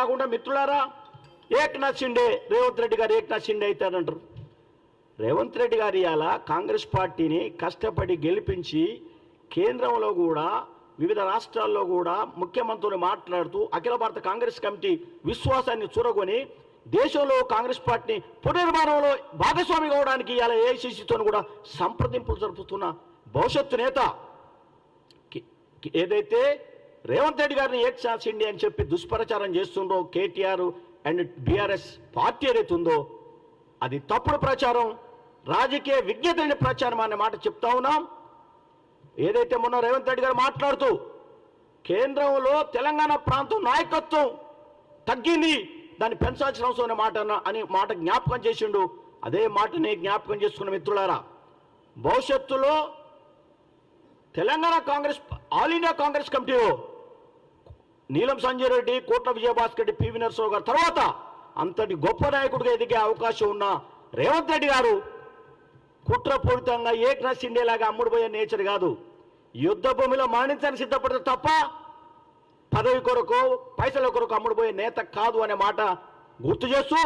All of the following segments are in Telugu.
కాకుండా మిత్రులారా ఏక్నాథ్ షిండే రేవంత్ రెడ్డి గారు ఏక్నాథ్ షిండే అవుతారంటారు. రేవంత్ రెడ్డి గారు ఇవాళ కాంగ్రెస్ పార్టీని కష్టపడి గెలిపించి కేంద్రంలో కూడా వివిధ రాష్ట్రాల్లో కూడా ముఖ్యమంత్రులు మాట్లాడుతూ అఖిల భారత కాంగ్రెస్ కమిటీ విశ్వాసాన్ని చూరగొని దేశంలో కాంగ్రెస్ పార్టీని పునర్నిర్మాణంలో భాగస్వామి కావడానికి ఇవాళ ఏఐసిసితో కూడా సంప్రదింపులు జరుపుతున్న భవిష్యత్తు నేత ఏదైతే రేవంత్ రెడ్డి గారిని ఏక్ ఛాన్స్ ఇండియా అని చెప్పి దుష్ప్రచారం చేస్తుండో కేటీఆర్ అండ్ బీఆర్ఎస్ పార్టీ ఏదైతే ఉందో అది తప్పుడు ప్రచారం రాజకీయ విజ్ఞత ప్రచారం అనే మాట చెప్తా ఉన్నాం. ఏదైతే మొన్న రేవంత్ రెడ్డి గారు మాట్లాడుతూ కేంద్రంలో తెలంగాణ ప్రాంతం నాయకత్వం తగ్గింది దాన్ని పెంచాల్సిన అవసరం అనే మాట అని మాట జ్ఞాపకం చేసిండు. అదే మాటని జ్ఞాపకం చేసుకున్న మిత్రులారా భవిష్యత్తులో Telangana Congress all India Congress కమిటీలో నీలం సంజయ్ రెడ్డి కోట్ల విజయభాస్కర్ రెడ్డి పివి నరసింహరావు గారు తర్వాత అంతటి గొప్ప నాయకుడిగా ఎదిగే అవకాశం ఉన్న రేవంత్ రెడ్డి గారు కుట్రపూరితంగా ఏక్నాథ్ సిండేలాగా అమ్ముడుపోయే నేచర్ కాదు. యుద్ధ భూమిలో మరణించని సిద్ధపడితే తప్ప పదవి కొరకు పైసల కొరకు అమ్ముడుపోయే నేత కాదు అనే మాట గుర్తు చేస్తూ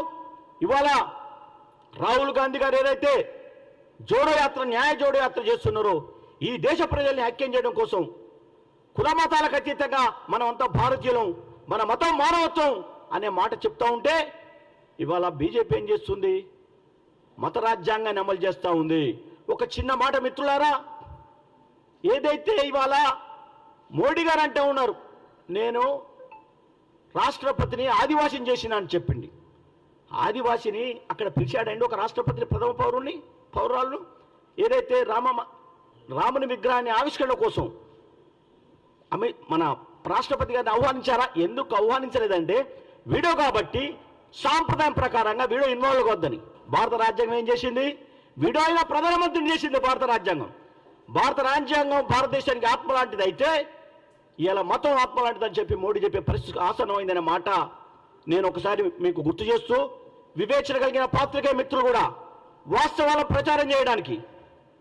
ఇవాళ రాహుల్ గాంధీ గారు ఏదైతే జోడో యాత్ర న్యాయ జోడో యాత్ర చేస్తున్నారో ఈ దేశ ప్రజల్ని హత్యం చేయడం కోసం కుల మతాలకు అతీతంగా మనం అంతా భారతీయులం మన మతం మానవత్వం అనే మాట చెప్తా ఉంటే ఇవాళ బీజేపీ ఏం చేస్తుంది? మత రాజ్యాంగాన్ని అమలు చేస్తూ ఉంది. ఒక చిన్న మాట మిత్రులారా ఏదైతే ఇవాళ మోడీ గారు అంటే ఉన్నారు నేను రాష్ట్రపతిని ఆదివాసిని చేసిన అని చెప్పింది ఆదివాసిని అక్కడ పిలిచాడండి ఒక రాష్ట్రపతిని ప్రథమ పౌరుని పౌరాలను ఏదైతే రామ రాముని విగ్రహాన్ని ఆవిష్కరణ కోసం అమి మన రాష్ట్రపతి గారిని ఆహ్వానించారా? ఎందుకు ఆహ్వానించలేదంటే వీడియో కాబట్టి సాంప్రదాయం ప్రకారంగా వీడియో ఇన్వాల్వ్ అవ్వద్దని. భారత రాజ్యాంగం ఏం చేసింది? వీడియో అయినా ప్రధానమంత్రిని చేసింది భారత రాజ్యాంగం. భారత రాజ్యాంగం భారతదేశానికి ఆత్మ లాంటిది అయితే ఇలా మతం ఆత్మ లాంటిదని చెప్పి మోడీ చెప్పే పరిస్థితి ఆసనమైందనే మాట నేను ఒకసారి మీకు గుర్తు చేస్తూ వివేచన కలిగిన పాత్రికే మిత్రులు కూడా వాస్తవాలను ప్రచారం చేయడానికి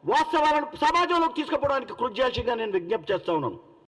వాస్తవాలను సమాజంలోకి తీసుకుపోవడానికి కృషి చేయాల్సిందిగా నేను విజ్ఞప్తి చేస్తా ఉన్నాను.